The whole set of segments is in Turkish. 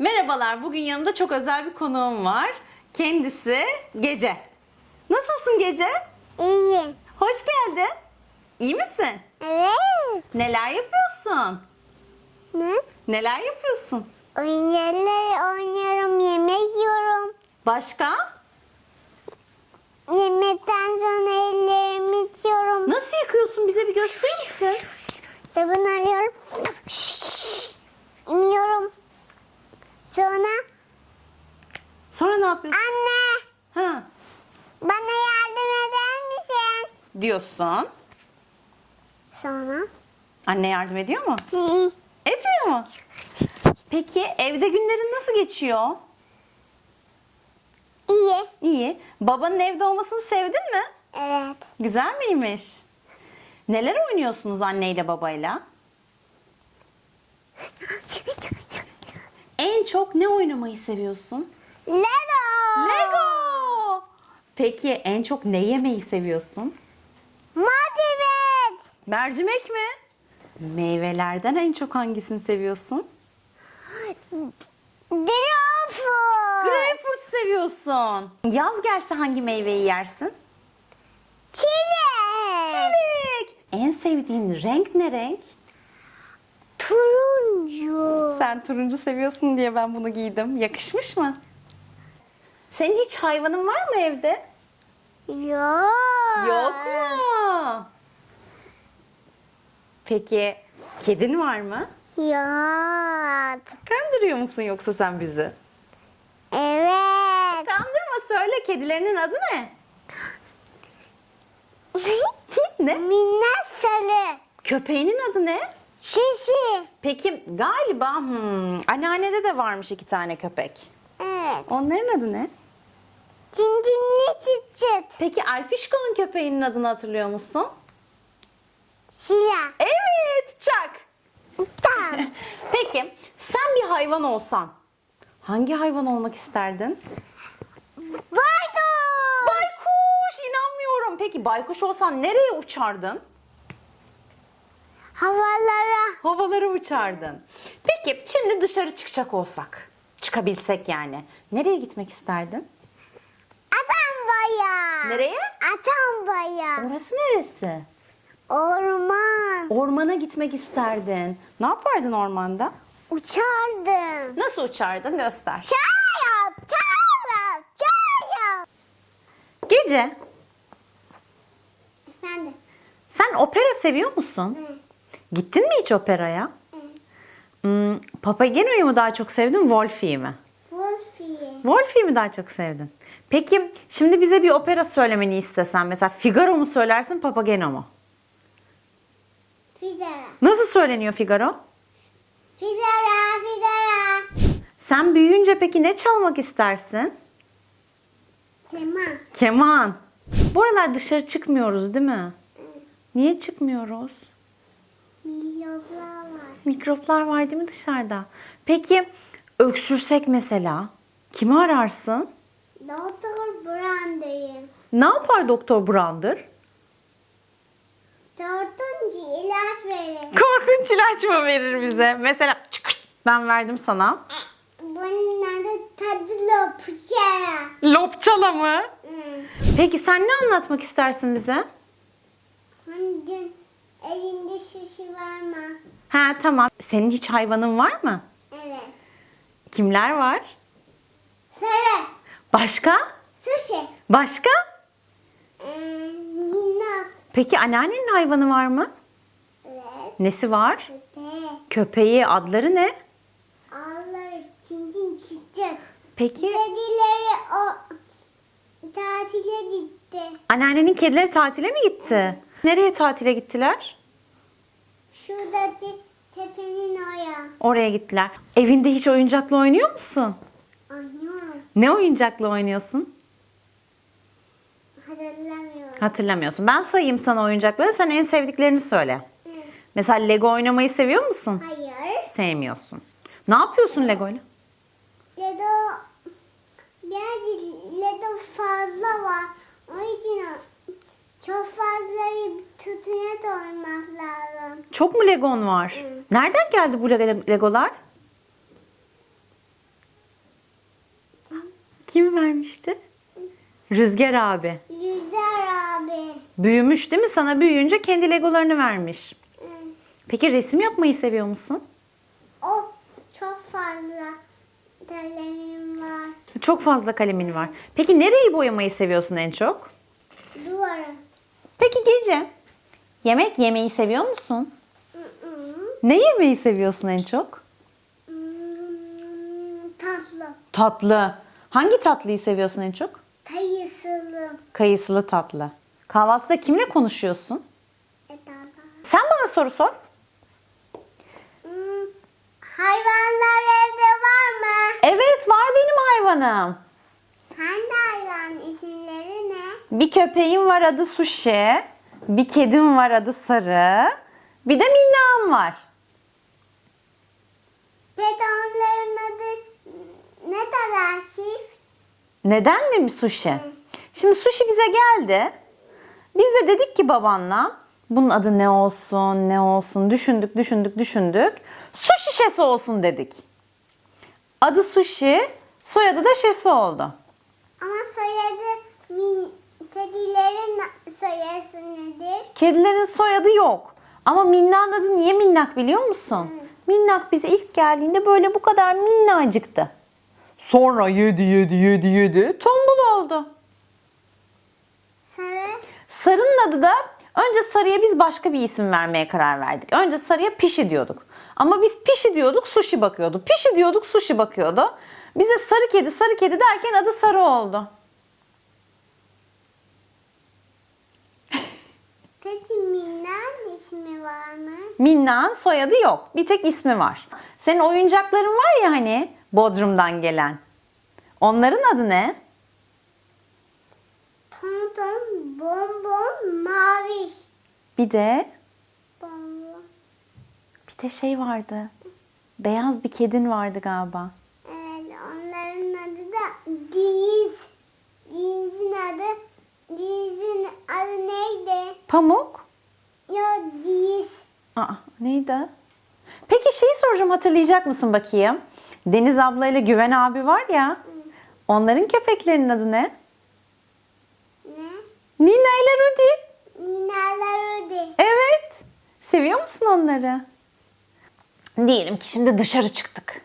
Merhabalar, bugün yanımda çok özel bir konuğum var. Kendisi Gece. Nasılsın Gece? İyi. Hoş geldin. İyi misin? Evet. Neler yapıyorsun? Ne? Neler yapıyorsun? Oyuncaklar oynuyorum, yemek yiyorum. Başka? Yemekten sonra ellerimi içiyorum. Nasıl yıkıyorsun? Bize bir gösterir misin? Sabun arıyorum. İniyorum. Sonra Sonra ne yapıyorsun? anne Ha, bana yardım eder misin? diyorsun. Sonra Anne yardım ediyor mu? Etmiyor mu? Peki evde günlerin nasıl geçiyor? İyi. İyi. Babanın evde olmasını sevdin mi? Evet. Güzel miymiş? Neler oynuyorsunuz anneyle babayla? En çok ne oynamayı seviyorsun? Lego. Lego! Peki en çok ne yemeyi seviyorsun? Martibet. Mercimek mi? Meyvelerden en çok hangisini seviyorsun? Greyfurt. Greyfurt seviyorsun. Yaz gelse hangi meyveyi yersin? Çilek. Çilek. En sevdiğin renk ne renk? Turuncu. Sen turuncu seviyorsun diye ben bunu giydim. Yakışmış mı? Senin hiç hayvanın var mı evde? Yok. Yok mu? Peki kedin var mı? Yok. Kandırıyor musun yoksa sen bizi? Evet. Kandırma söyle kedilerinin adı ne? Ne? Minnak sarı. Köpeğinin adı ne? Şişi. Peki galiba hmm, anneannede de varmış iki tane köpek. Evet. Onların adı ne? Cincinli çıt çıt. Peki Alpişko'nun köpeğinin adını hatırlıyor musun? Şila. Evet, Çak. Tam. Peki sen bir hayvan olsan hangi hayvan olmak isterdin? Baykuş. Baykuş inanmıyorum. Peki baykuş olsan nereye uçardın? Havalara. Havalara uçardın. Peki şimdi dışarı çıkacak olsak, çıkabilsek yani. Nereye gitmek isterdin? Atambaya. Nereye? Atambaya. Orası neresi? Orman. Ormana gitmek isterdin. Ne yapardın ormanda? Uçardım. Nasıl uçardın? Göster. Çay yap. Çay yap. Çay yap. Gece, Efendim. sen opera seviyor musun? Hı. Gittin mi hiç operaya? Hmm, Papageno'yu mu daha çok sevdin, Wolfie'yi mi? Wolfie. Wolfie'yi mi daha çok sevdin? Peki şimdi bize bir opera söylemeni istesem mesela Figaro mu söylersin, Papageno mu? Fidara. Nasıl söyleniyor Figaro? Fidara. Fidara. Sen büyüyünce peki ne çalmak istersin? Tamam. Keman. Bu aralar dışarı çıkmıyoruz değil mi? Niye çıkmıyoruz? Milyonlar var. Mikroplar var değil mi dışarıda? Peki öksürsek mesela kimi ararsın? Doktor Brandy'yim. Ne yapar Doktor Brander? Dördüncü ilaç verin. Korkunç ilaç mı verir bize? Mesela çıkırt ben verdim sana. Bunun adı tadı pıçaya. Lopçala mı? Hı. Peki sen ne anlatmak istersin bize? Dün elinde şişi var mı? Ha tamam. Senin hiç hayvanın var mı? Evet. Kimler var? Sarı. Başka? Sushi. Başka? Ee, minnak. Peki anneannenin hayvanı var mı? Evet. Nesi var? Köpe. Köpeği adları ne? Ağları cincin çiçek. Peki Dedileri o tatile gitti. anneannenin kedileri tatile mi gitti? Nereye tatile gittiler? Şuradaki tepenin oya. Oraya gittiler. Evinde hiç oyuncakla oynuyor musun? Ne oyuncakla oynuyorsun? Hatırlamıyorum. Hatırlamıyorsun. Ben sayayım sana oyuncakları. Sen en sevdiklerini söyle. Hı. Mesela Lego oynamayı seviyor musun? Hayır. Sevmiyorsun. Ne yapıyorsun Lego'yla? Ledo birazcık Ledo fazla var. O için çok fazla tutuna doymak lazım. Çok mu Legon var? Hı. Nereden geldi bu Lego- Legolar? Kim vermişti? Rüzgar abi. Yüzer abi. Büyümüş değil mi? Sana büyüyünce kendi legolarını vermiş. Hı. Peki resim yapmayı seviyor musun? O çok fazla kalemim var. Çok fazla kalemin var. Peki nereyi boyamayı seviyorsun en çok? Duvara. Peki gece yemek yemeyi seviyor musun? Hı hı. Ne yemeyi seviyorsun en çok? Hmm, Tatlı. Tatlı. Hangi tatlıyı seviyorsun en çok? Kayısılı. Kayısılı tatlı. Kahvaltıda kimle konuşuyorsun? E baba. Sen bana soru sor. Hmm, Hayvanlar evde var mı? Evet var benim hayvanım. Hangi hayvan isimleri ne? Bir köpeğim var adı Sushi. Bir kedim var adı Sarı. Bir de minnağım var. Peki onların ne kadar şif? Neden mi Sushi? Şimdi Sushi bize geldi. Biz de dedik ki babanla bunun adı ne olsun ne olsun düşündük düşündük düşündük. Su şişesi olsun dedik. Adı Sushi soyadı da Şesi oldu. Ama soyadı min, kedilerin soyadı nedir? Kedilerin soyadı yok. Ama Minnak'ın adı niye Minnak biliyor musun? Minnak bize ilk geldiğinde böyle bu kadar minnacıktı. Sonra yedi yedi yedi yedi tombul oldu. Sarı. Sarı'nın adı da önce Sarı'ya biz başka bir isim vermeye karar verdik. Önce Sarı'ya Pişi diyorduk. Ama biz Pişi diyorduk sushi bakıyordu. Pişi diyorduk sushi bakıyordu. Bize sarı kedi sarı kedi derken adı Sarı oldu. Peki Mina'nın ismi var mı? Minna'nın soyadı yok. Bir tek ismi var. Senin oyuncakların var ya hani Bodrum'dan gelen. Onların adı ne? Tonton, bonbon, maviş. Bir de Bonbon. bir de şey vardı. Beyaz bir kedin vardı galiba. Evet, onların adı da Diz. Diz'in adı, Diz'in adı neydi? Pamuk. Yo, Diz. Aa, neydi? Peki şeyi soracağım hatırlayacak mısın bakayım? Deniz abla ile Güven abi var ya. Onların köpeklerinin adı ne? Ne? Nina ile Rudy. Ninalar Ödi. Evet. Seviyor musun onları? Diyelim ki şimdi dışarı çıktık.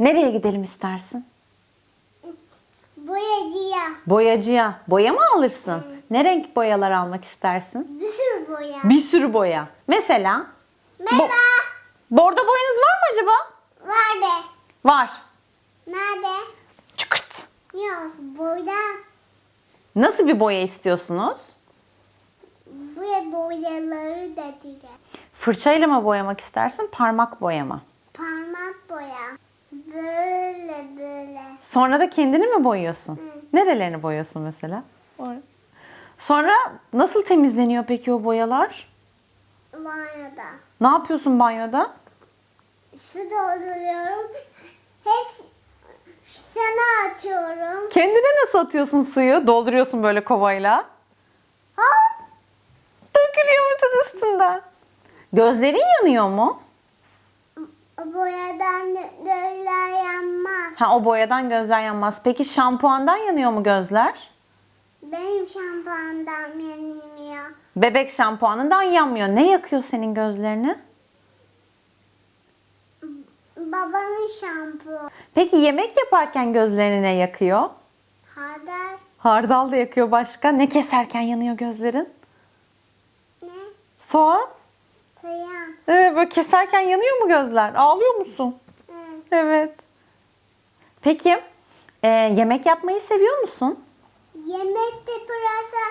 Nereye gidelim istersin? Boyacıya. Boyacıya. Boya mı alırsın? Ne renk boyalar almak istersin? Bir sürü boya. Bir sürü boya. Mesela? Merhaba. Bordo boyanız var mı acaba? Vardı. Var. Nerede? Çıkırt. Yok, burada. Nasıl bir boya istiyorsunuz? Bu boyaları da dire. Fırçayla mı boyamak istersin, parmak boya mı? Parmak boya. Böyle böyle. Sonra da kendini mi boyuyorsun? Nerelerini boyuyorsun mesela? Sonra nasıl temizleniyor peki o boyalar? Banyoda. Ne yapıyorsun banyoda? Su dolduruyorum. Hep sana atıyorum. Kendine nasıl atıyorsun suyu? Dolduruyorsun böyle kovayla. Hop. Dökülüyor bütün üstünden. Gözlerin yanıyor mu? Boyadan böyle yanmaz. Ha o boyadan gözler yanmaz. Peki şampuandan yanıyor mu gözler? Benim şampuandan yanmıyor. Bebek şampuanından yanmıyor. Ne yakıyor senin gözlerini? Babanın şampuanı. Peki yemek yaparken gözlerini ne yakıyor? Hadar Hardal da yakıyor başka. Ne keserken yanıyor gözlerin? ne? Soğan. Soyan. Evet böyle keserken yanıyor mu gözler? Ağlıyor musun? Hı. Evet. Peki e, yemek yapmayı seviyor musun? Yemekte pırasa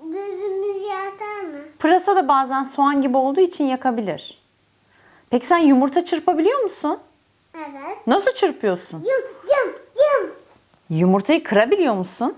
düzümüz yatar mı? Pırasa da bazen soğan gibi olduğu için yakabilir. Peki sen yumurta çırpabiliyor musun? Evet. Nasıl çırpıyorsun? Cım cım cım. Yumurtayı kırabiliyor musun?